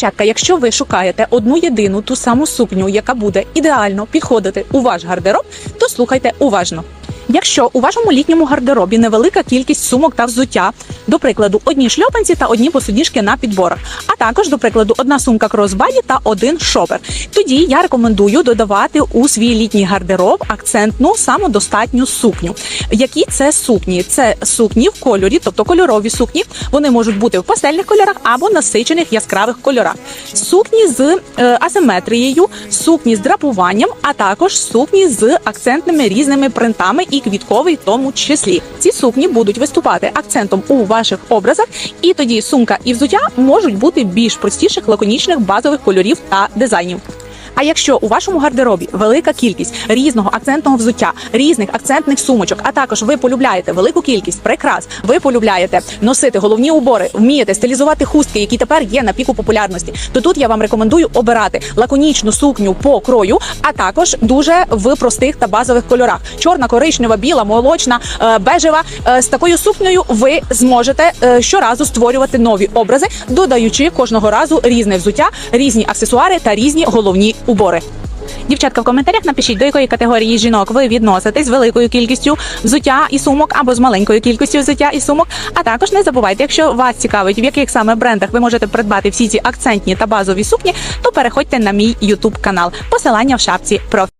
Дівчатка, якщо ви шукаєте одну єдину ту саму сукню, яка буде ідеально підходити у ваш гардероб, то слухайте уважно. Якщо у вашому літньому гардеробі невелика кількість сумок та взуття, до прикладу, одні шльопанці та одні посудніжки на підборах, а також, до прикладу, одна сумка кросбаді та один шопер, тоді я рекомендую додавати у свій літній гардероб акцентну самодостатню сукню. Які це сукні? Це сукні в кольорі, тобто кольорові сукні. Вони можуть бути в пастельних кольорах або насичених яскравих кольорах. Сукні з е, асиметрією, сукні з драпуванням, а також сукні з акцентними різними принтами і квітковий тому числі. Ці сукні будуть виступати акцентом у ваших образах, і тоді сумка і взуття можуть бути більш простіших, лаконічних базових кольорів та дизайнів. А якщо у вашому гардеробі велика кількість різного акцентного взуття, різних акцентних сумочок, а також ви полюбляєте велику кількість прикрас, ви полюбляєте носити головні убори, вмієте стилізувати хустки, які тепер є на піку популярності, то тут я вам рекомендую обирати лаконічну сукню по крою, а також дуже в простих та базових кольорах: чорна, коричнева, біла, молочна, е, бежева. Е, З такою сукнею ви зможете е, щоразу створювати нові образи, додаючи кожного разу різне взуття, різні аксесуари та різні головні убори. Дівчатка, в коментарях напишіть, до якої категорії жінок ви відноситесь з великою кількістю взуття і сумок або з маленькою кількістю взуття і сумок. А також не забувайте, якщо вас цікавить, в яких саме брендах ви можете придбати всі ці акцентні та базові сукні, то переходьте на мій YouTube канал. Посилання в шапці профілю.